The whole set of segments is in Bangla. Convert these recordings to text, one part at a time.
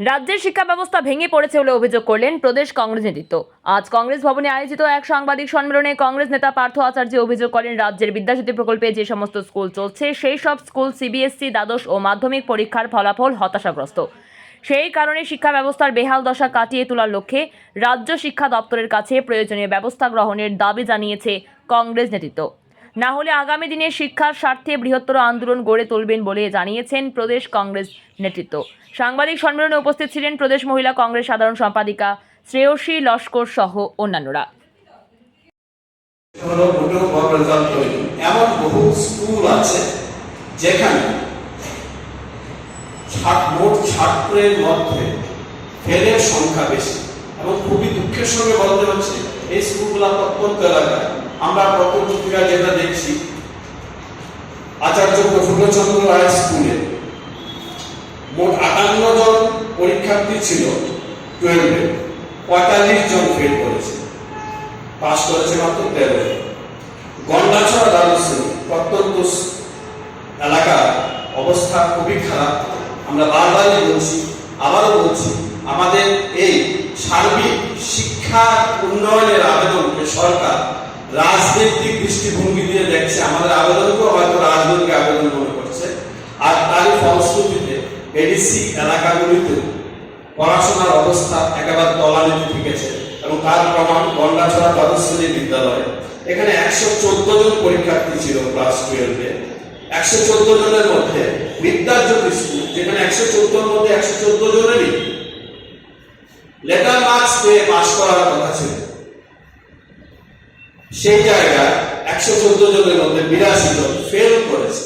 রাজ্যের শিক্ষা ব্যবস্থা ভেঙে পড়েছে বলে অভিযোগ করলেন প্রদেশ কংগ্রেস নেতৃত্ব। আজ কংগ্রেস ভবনে আয়োজিত এক সাংবাদিক সম্মেলনে কংগ্রেস নেতা পার্থ আচার্য অভিযোগ করেন, রাজ্যের বিদ্যাজ্যোতি প্রকল্পে যে সমস্ত স্কুল চলছে, সেই সব স্কুল সিবিএসসি দ্বাদশ ও মাধ্যমিক পরীক্ষার ফলাফল হতাশাগ্রস্ত। সেই কারণে শিক্ষা ব্যবস্থার বেহাল দশা কাটিয়ে তোলার লক্ষ্যে রাজ্য শিক্ষা দপ্তরের কাছে প্রয়োজনীয় ব্যবস্থা গ্রহণের দাবি জানিয়েছে কংগ্রেস নেতৃত্ব। না হলে আগামী দিনে শিক্ষার স্বার্থে বৃহত্তর আন্দোলন গড়ে তুলবেন বলে জানিয়েছেন প্রদেশ কংগ্রেস নেতৃত্ব। সাংবাদিক সম্মেলনে উপস্থিত ছিলেন প্রদেশ মহিলা কংগ্রেস সাধারণ সম্পাদিকা শ্রেয়সী লস্কর সহ অন্যান্যরা। যেখানে মোট ছাত্রের মধ্যে ফেলের সংখ্যা বেশি এবং খুবই দুঃখের সঙ্গে বলতে হচ্ছে, এই স্কুলগুলো প্রত্যন্ত এলাকায় আমরা পত্র পত্রিকায় যেটা দেখছি, আচার্য প্রফুল্লচন্দ্র রায় স্কুলে মোট আটান্ন জন পরীক্ষার্থী ছিল টুয়েলভে পঁয়তাল্লিশ জন ফেল করেছে। পাস করেছে মাত্র তেরো গন্ডাছড়া দ্বাদশ প্রত্যন্ত এলাকার অবস্থা খুবই খারাপ। আমরা বারবারই বলছি, আবারও বলছি, আমাদের এই সার্বিক শিক্ষা উন্নয়নের আবেদনকে সরকার রাজনৈতিক দৃষ্টিভঙ্গি দিয়ে দেখছে, আমাদের আবেদনকেও হয়তো রাজনৈতিক আবেদন মনে করছে। আর তারই ফলশ্রুতিতে এডিসি এলাকাগুলিতে পড়াশোনার অবস্থা একেবারে তলানিতে ঠেকেছে এবং তার প্রমাণ গন্ডাছড়া দ্বাদশ শ্রেণি বিদ্যালয়ে। এখানে একশো চোদ্দ জন পরীক্ষার্থী ছিল ক্লাস টুয়েলভে। একশো চোদ্দ জনের মধ্যে বিদ্যাজ্যোতি স্কুল, যেখানে একশো চোদ্দোর মধ্যে একশো চোদ্দ জনেরই লেটার মার্কস পেয়ে পাশ করার কথা ছিল। সেই জায়গায় একশো চোদ্দ জনের মধ্যে বিরাশি জন ফেল করেছে।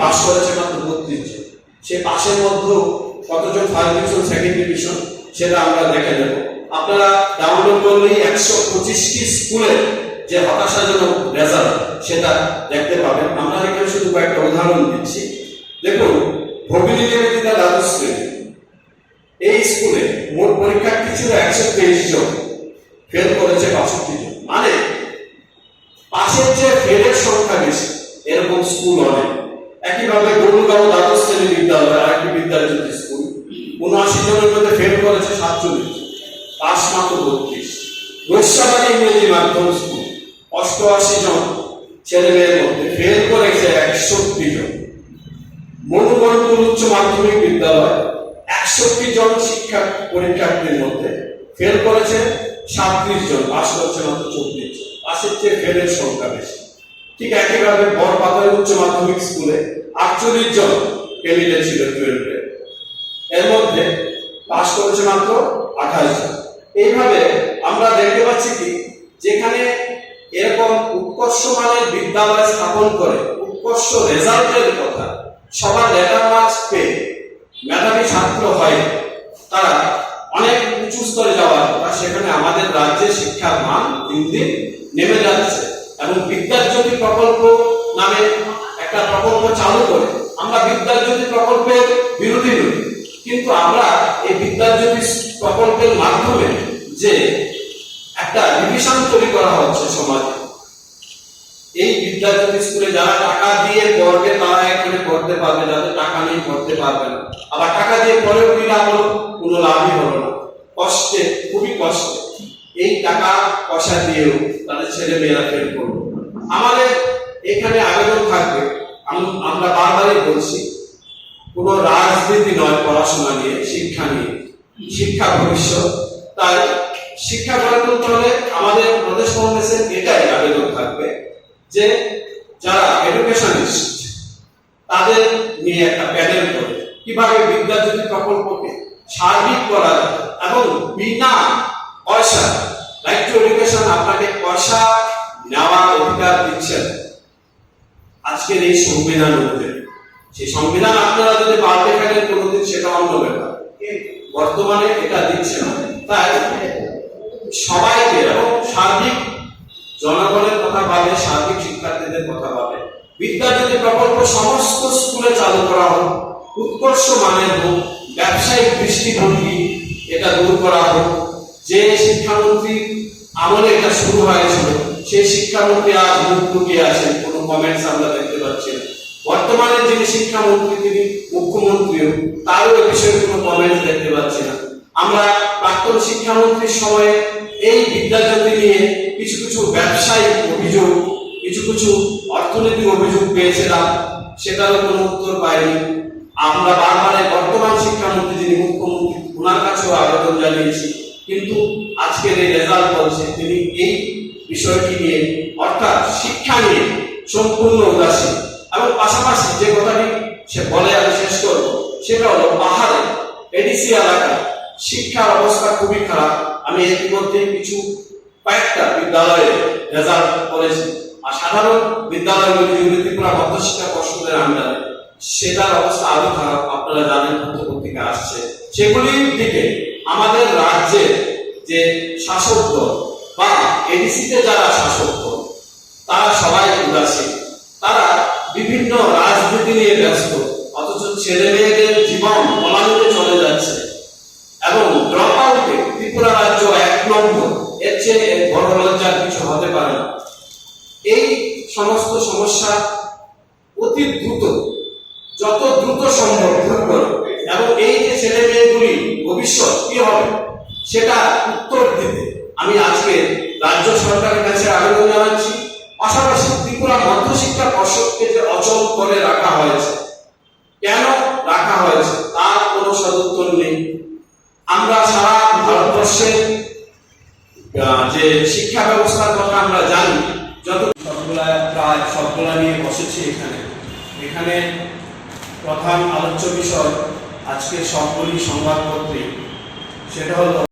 পাশ করেছে মাত্র বত্রিশ জন। সে পাশের মধ্যেও কতজন ফার্স্ট ডিভিশন সেকেন্ড ডিভিশন সেটা আমরা দেখে নেব। আপনারা ডাউনলোড করলেই একশো পঁচিশটি স্কুলের যে হতাশাজনক রেজাল্ট সেটা দেখতে পাবেন। আমরা এখানে শুধু কয়েকটা উদাহরণ দিচ্ছি। দেখুন, ভগিনী নিবেদিতা দ্বাদশ এই স্কুলে মোট পরীক্ষার্থী ছিল একশো তেইশ জন। ফেল করেছে বাষট্টি জন। মানে পাশের যে ফেলের সংখ্যা বেশি, এরকম স্কুল অনেক। একইভাবে গরুগাঁও দ্বাদশ শ্রেণি বিদ্যালয় আরেকটি বিদ্যাজ্যোতি স্কুল উনআশি জনের মধ্যে ফেল করেছে সাতচল্লিশ পাঁচ মাত্র বত্রিশ। রৈশাবাদী ইংরেজি মাধ্যম স্কুল অষ্টআশি জন ছেলে মেয়ের মধ্যে ফেল করেছে একষট্টি জন। মনুমন্ডল উচ্চ মাধ্যমিক বিদ্যালয়, একষট্টি জন শিক্ষা পরীক্ষার্থীর মধ্যে ফেল করেছে সাতত্রিশ জন পাস করেছে মাত্র চব্বিশ জন। পাশের চেয়ে ফেলের সংখ্যা বেশি। ঠিক একইভাবে বড়পাতার উচ্চ মাধ্যমিক স্কুলে আটচল্লিশ জন ক্যান্ডিডেট ছিল টুয়েলভে এর মধ্যে পাস করেছে মাত্র আঠাশ জন। এইভাবে আমরা দেখতে পাচ্ছি কি, যেখানে এরকম উৎকর্ষ মানের বিদ্যালয় স্থাপন করে, উৎকর্ষ রেজাল্টের কথা সবার লেটার মার্কস পেয়ে মেধাবী ছাত্র হয় তারা অনেক উঁচু স্তরে যাওয়ার কথা সেখানে আমাদের রাজ্যের শিক্ষার মান দিন দিন নেমে যাচ্ছে। এবং বিদ্যাজ্যোতি প্রকল্প নামে একটা প্রকল্প চালু করে, আমরা বিদ্যাজ্যোতি প্রকল্পের বিরোধী নই। কিন্তু আমরা এই বিদ্যাজ্যোতি প্রকল্পের মাধ্যমে যে একটা ডিভিশন তৈরি করা হচ্ছে সমাজে, এই বিদ্যাজ্যোতি স্কুলে যারা টাকা দিয়ে পড়বে তারা এখানে পড়তে পারবে, যাদের টাকা নেই পড়তে পারবে না। আবার টাকা দিয়ে পড়েও কি লাভ হলো কোনো লাভই হলো না। কষ্টে, খুবই কষ্টে। এই টাকা পয়সা দিয়েও তাদের ছেলে মেয়েরা ফেল করবে আমাদের এখানে আবেদন থাকবে আমরা বারবারই বলছি, কোনো রাজনীতি নয় পড়াশোনা নিয়ে, শিক্ষা নিয়ে। শিক্ষা ভবিষ্যৎ। তাই শিক্ষা গড়ে হলে আমাদের প্রদেশ কংগ্রেসের এটাই আবেদন থাকবে, যে যারা এডুকেশনিস্ট তাদের নিয়ে একটা প্যানেল করে। কীভাবে বিদ্যাজ্যোতি প্রকল্পকে সার্বিক করা এবং বিনা পয়সা রাইট টু এডুকেশন আপনাকে পয়সা নেওয়ার অধিকার দিচ্ছেন। আজকের এই সংবিধান অনুযায়ী। সেই সংবিধান আপনারা যদি পাল্টে ফেলেন কোনোদিন সেটা অন্য ব্যাপার। বর্তমানে এটা দিচ্ছে না। তাই সবাইকে এবং সার্বিক জনগণের কথা ভাবে, সার্বিক শিক্ষার্থীদের কথা ভাবে। বিদ্যাজ্যোতি প্রকল্প সমস্ত স্কুলে চালু করা হোক। উৎকর্ষ মানের হোক, ব্যবসায়িক দৃষ্টিভঙ্গি এটা দূর করা হোক, যে শিক্ষামন্ত্রী আমলে এটা শুরু হয়েছিল, সেই শিক্ষামন্ত্রী আজ মুখ লুকিয়ে আছেন কোনো কমেন্টস আমরা দেখতে পাচ্ছি না। বর্তমানে যিনি শিক্ষামন্ত্রী, তিনি মুখ্যমন্ত্রীও, তারও এ বিষয়ে কোনো কমেন্ট দেখতে পাচ্ছি না। আমরা প্রাক্তন শিক্ষামন্ত্রীর সময়ে এই বিদ্যাজ্যোতি নিয়ে কিছু কিছু ব্যবসায়িক অভিযোগ, কিছু কিছু অর্থনৈতিক অভিযোগ পেয়েছিলাম, সেটারও কোনো উত্তর পাইনি। আমরা বারবার বর্তমান শিক্ষামন্ত্রী যিনি মুখ্যমন্ত্রী ওনার কাছেও আবেদন জানিয়েছি। কিন্তু আজকের এই রেজাল্ট বলছে তিনি এই বিষয়টি নিয়ে, অর্থাৎ শিক্ষা নিয়ে সম্পূর্ণ উদাসীন। এবং পাশাপাশি যে কথাটি সে বলে আমি শেষ করব, সেটা হলো পাহাড়ে, এডিসি এলাকায় শিক্ষার অবস্থা খুবই খারাপ। আমি ইতিমধ্যে কিছু কয়েকটা বিদ্যালয়ে রেজাল্ট করেছি। আর সাধারণ বিদ্যালয়গুলি যেগুলি ত্রিপুরা মধ্যশিক্ষা পর্ষদের আন্ডারে সেটার অবস্থা আরও খারাপ। আপনারা জানেন পত্র পত্রিকা আসছে। সেগুলির দিকে আমাদের রাজ্যের যে শাসক দল বা এডিসিতে যারা শাসক দল, তারা সবাই উদাসীন। তারা বিভিন্ন রাজনীতি নিয়ে ব্যস্ত, অথচ ছেলে মেয়েদের জীবন পলানিতে চলে যাচ্ছে। এবং ড্রপ আউটে ত্রিপুরা রাজ্য এক নম্বর। এর চেয়ে বড় লজ্জার কিছু হতে পারে না। এই সমস্ত সমস্যা অতি দ্রুত যত দ্রুত সম্ভব এবং এই যে ছেলে মেয়েগুলি ভবিষ্যৎ কি হবে সেটা উত্তর দিতে আমি আজকে রাজ্য সরকারের কাছে আবেদন জানাচ্ছি। পাশাপাশি ত্রিপুরা মধ্যশিক্ষা পর্ষদকে যে অচল করে রাখা হয়েছে কেন রাখা হয়েছে তার কোনো সদুত্তর নেই। আমরা সারা ভারতবর্ষের আহ, যে শিক্ষা ব্যবস্থার কথা আমরা জানি যত সবগুলা প্রায় সবগুলা নিয়ে বসেছি এখানে। এখানে প্রধান আলোচ্য বিষয় আজকের সবগুলি সংবাদপত্রে। সেটা হলো